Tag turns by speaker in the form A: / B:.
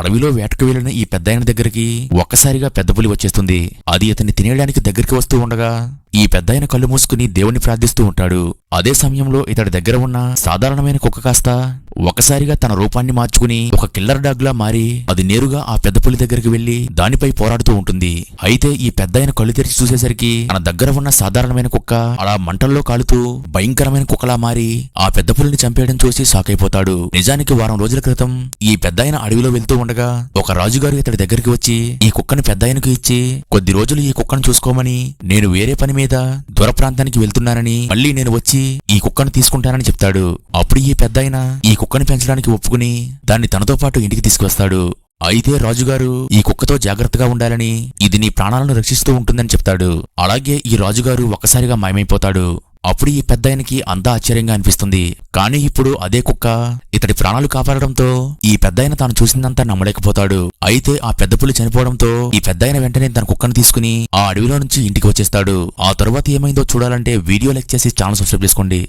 A: అడవిలో వేటకు వెళ్ళిన ఈ పెద్దాయన దగ్గరికి ఒక్కసారిగా పెద్ద పులి వచ్చేస్తుంది. అది అతన్ని తినేయడానికి దగ్గరికి వస్తూ ఉండగా ఈ పెద్దాయన కళ్ళు మూసుకుని దేవుని ప్రార్థిస్తూ ఉంటాడు. అదే సమయంలో ఇతడి దగ్గర ఉన్న సాధారణమైన కుక్క కాస్త ఒకసారిగా తన రూపాన్ని మార్చుకుని ఒక కిల్లర్ డాగ్ లా మారి అది నేరుగా ఆ పెద్ద పులి దగ్గరికి వెళ్ళి దానిపై పోరాడుతూ ఉంటుంది. అయితే ఈ పెద్దాయన కళ్ళు తెరిచి చూసేసరికి తన దగ్గర ఉన్న సాధారణమైన కుక్క అలా మంటల్లో కాలుతూ భయంకరమైన కుక్కలా మారి ఆ పెద్ద పులిని చంపేయడం చూసి షాక్ అయిపోతాడు నిజానికి వారం రోజుల క్రితం ఈ పెద్ద అడవిలో వెళ్తూ ఉండగా ఒక రాజుగారు ఇతడి దగ్గరికి వచ్చి ఈ కుక్కని పెద్ద ఇచ్చి కొద్ది రోజులు ఈ కుక్కను చూసుకోమని నేను వేరే పని మీద దూర ప్రాంతానికి వెళ్తున్నానని మళ్ళీ నేను వచ్చి ఈ కుక్కను తీసుకుంటానని చెప్తాడు. అప్పుడు ఈ పెద్దాయన ఈ కుక్కని పెంచడానికి ఒప్పుకుని దాన్ని తనతో పాటు ఇంటికి తీసుకువస్తాడు. అయితే రాజుగారు ఈ కుక్కతో జాగ్రత్తగా ఉండాలని ఇది నీ ప్రాణాలను రక్షిస్తూ ఉంటుందని చెప్తాడు. అలాగే ఈ రాజుగారు ఒక్కసారిగా మాయమైపోతాడు. అప్పుడు ఈ పెద్దాయనకి అంతా ఆశ్చర్యంగా అనిపిస్తుంది. కానీ ఇప్పుడు అదే కుక్క ఇతడి ప్రాణాలు కాపాడడంతో ఈ పెద్దాయన తాను చూసిందంతా నమ్మలేకపోతాడు. అయితే ఆ పెద్ద పులి చనిపోవడంతో ఈ పెద్దాయన వెంటనే తన కుక్కను తీసుకుని ఆ అడవిలో నుంచి ఇంటికి వచ్చేస్తాడు. ఆ తరువాత ఏమైందో చూడాలంటే వీడియో లెక్ చేసి ఛానల్ సబ్స్క్రైబ్ చేసుకోండి.